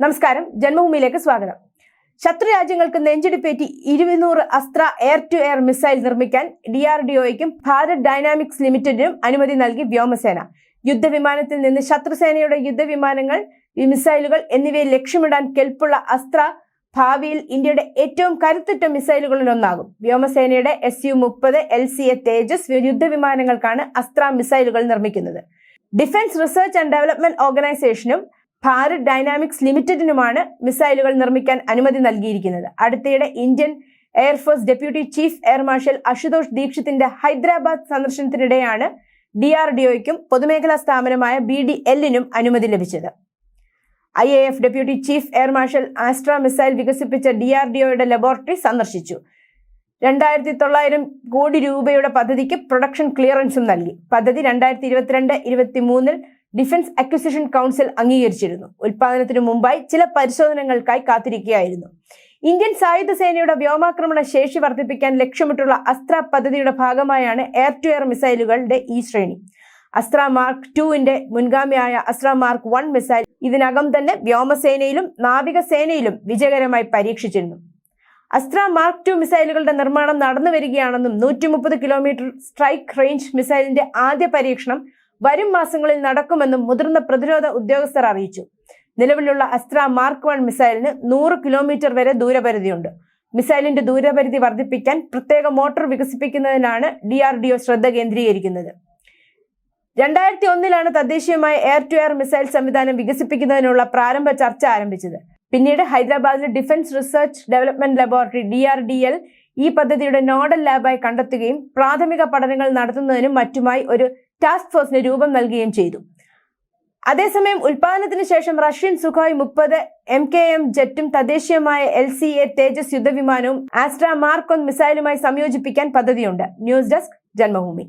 നമസ്കാരം. ജന്മഭൂമിയിലേക്ക് സ്വാഗതം. ശത്രു രാജ്യങ്ങൾക്ക് നെഞ്ചിടിപ്പേറ്റി ഇരുന്നൂറ് Astra air to air missile നിർമ്മിക്കാൻ ഡി ആർ ഡി ഒയ്ക്കും ഭാരത് ഡൈനാമിക്സ് ലിമിറ്റഡിനും അനുമതി നൽകി വ്യോമസേന. യുദ്ധവിമാനത്തിൽ നിന്ന് ശത്രുസേനയുടെ യുദ്ധവിമാനങ്ങൾ മിസൈലുകൾ എന്നിവയെ ലക്ഷ്യമിടാൻ കെൽപ്പുള്ള അസ്ത്ര ഭാവിയിൽ ഇന്ത്യയുടെ ഏറ്റവും കരുത്തുറ്റ മിസൈലുകളിൽ ഒന്നാകും വ്യോമസേനയുടെ എസ് യു മുപ്പത് എൽ സി എ തേജസ് യുദ്ധവിമാനങ്ങൾക്കാണ് അസ്ത്ര മിസൈലുകൾ നിർമ്മിക്കുന്നത്. ഡിഫൻസ് റിസർച്ച് ആൻഡ് ഡെവലപ്മെന്റ് ഓർഗനൈസേഷനും ഭാരത് ഡൈനാമിക്സ് ലിമിറ്റഡിനുമാണ് മിസൈലുകൾ നിർമ്മിക്കാൻ അനുമതി നൽകിയിരിക്കുന്നത്. അടുത്തിടെ Indian Air Force deputy chief air marshal Ashutosh ദീക്ഷിത്തിന്റെ Hyderabad സന്ദർശനത്തിനിടെയാണ് ഡി ആർ ഡി ഒയ്ക്കും പൊതുമേഖലാ സ്ഥാപനമായ ബി ഡി എല്ലിനും അനുമതി ലഭിച്ചത്. I A F deputy chief air marshal Astra missile വികസിപ്പിച്ച ഡി ആർ ഡി ഒയുടെ ലബോറട്ടറി സന്ദർശിച്ചു. രണ്ടായിരത്തി തൊള്ളായിരം കോടി രൂപയുടെ പദ്ധതിക്ക് പ്രൊഡക്ഷൻ ക്ലിയറൻസും നൽകി. പദ്ധതി രണ്ടായിരത്തി ഇരുപത്തിരണ്ട് ഇരുപത്തി മൂന്നിൽ ഡിഫൻസ് അക്വിസിഷൻ കൗൺസിൽ അംഗീകരിച്ചിരുന്നു. ഉൽപാദനത്തിനു മുമ്പായി ചില പരിശോധനകൾക്കായി കാത്തിരിക്കുകയായിരുന്നു. ഇന്ത്യൻ സായുധ സേനയുടെ വ്യോമാക്രമണ ശേഷി വർദ്ധിപ്പിക്കാൻ ലക്ഷ്യമിട്ടുള്ള അസ്ത്ര പദ്ധതിയുടെ ഭാഗമായാണ് എയർ ടു എയർ മിസൈലുകളുടെ ഈ ശ്രേണി. അസ്ത്ര മാർക്ക് ടുവിന്റെ മുൻഗാമിയായ അസ്ത്ര മാർക്ക് വൺ മിസൈൽ ഇതിനകം തന്നെ വ്യോമസേനയിലും നാവികസേനയിലും വിജയകരമായി പരീക്ഷിച്ചിരുന്നു. അസ്ത്ര മാർക്ക് ടു മിസൈലുകളുടെ നിർമ്മാണം നടന്നു വരികയാണെന്നും നൂറ്റി മുപ്പത് കിലോമീറ്റർ സ്ട്രൈക്ക് റേഞ്ച് മിസൈലിന്റെ ആദ്യ പരീക്ഷണം വരും മാസങ്ങളിൽ നടക്കുമെന്നും മുതിർന്ന പ്രതിരോധ ഉദ്യോഗസ്ഥർ അറിയിച്ചു. നിലവിലുള്ള അസ്ത്ര മാർക്ക് വൺ മിസൈലിന് നൂറ് കിലോമീറ്റർ വരെ ദൂരപരിധിയുണ്ട്. മിസൈലിന്റെ ദൂരപരിധി വർദ്ധിപ്പിക്കാൻ പ്രത്യേക മോട്ടോർ വികസിപ്പിക്കുന്നതിനാണ് ഡി ആർ ഡി ഒ ശ്രദ്ധ കേന്ദ്രീകരിക്കുന്നത്. രണ്ടായിരത്തി ഒന്നിലാണ് തദ്ദേശീയമായ എയർ ടു എയർ മിസൈൽ സംവിധാനം വികസിപ്പിക്കുന്നതിനുള്ള പ്രാരംഭ ചർച്ച ആരംഭിച്ചത്. പിന്നീട് ഹൈദരാബാദിലെ defence research development laboratory D R D L ഈ പദ്ധതിയുടെ നോഡൽ ലാബായി കണ്ടെത്തുകയും പ്രാഥമിക പഠനങ്ങൾ നടത്തുന്നതിനും മറ്റുമായി ഒരു ടാസ്ക് ഫോഴ്സിന് രൂപം നൽകുകയും ചെയ്തു. അതേസമയം ഉൽപാദനത്തിന് ശേഷം റഷ്യൻ സുഖായ് മുപ്പത് എം കെ എം ജെറ്റും തദ്ദേശീയമായ എൽ സി എ തേജസ് യുദ്ധവിമാനവും ആസ്ട്ര മാർക്ക് മിസൈലുമായി സംയോജിപ്പിക്കാൻ പദ്ധതിയുണ്ട്. News desk Janmabhumi.